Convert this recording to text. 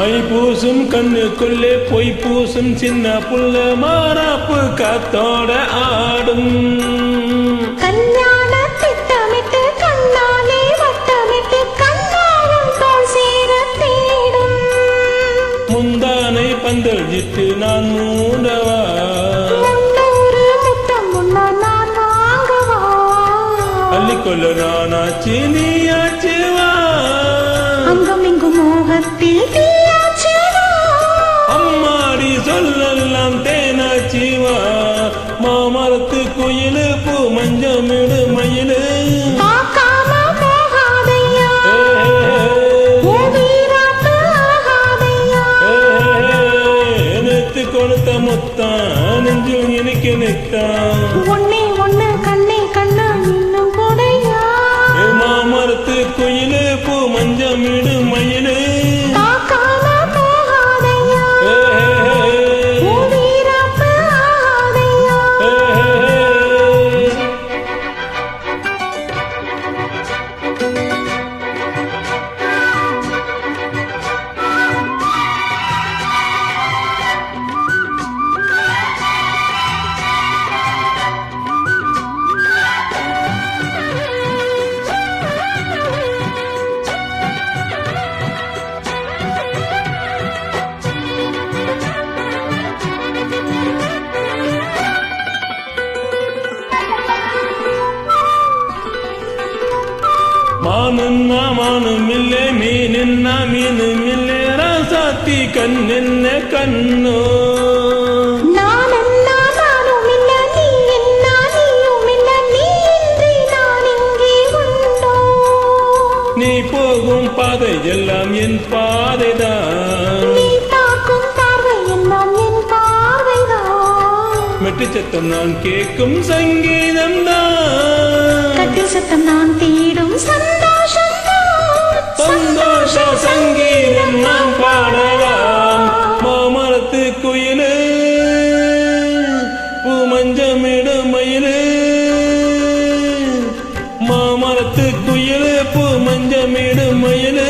My பூசும் கண்ணுக்குள்ளே பொய் பூசும் சின்ன புள்ள மாறாப்பு காத்தோட ஆடும். முந்தானை பந்தல் ஜிட்டு நான் மூடவா அள்ளிக்கொள்ள நானாச்சு நீயாச்சு கோயிலுக்கு மஞ்சமிடு. மானுன்னா மானுமில்லே மீனுன்னா மீனுமில்லே ராசாத்தி கண்ணென்ன கண்ணோ. நான் நீ நான் போகும் பாதை எல்லாம் என் பாதைதான். நீ பார்க்கும் பார்வை எல்லாம் என் பார்வைதான். மெட்டு சத்தம் நான் சந்தோஷ சங்கீதம் நாம் பாடலாம். மாமரத்து குயிலு பூமஞ்சமிடும் மயிலு மாமரத்து குயிலு பூமஞ்சமிடும் மயிலு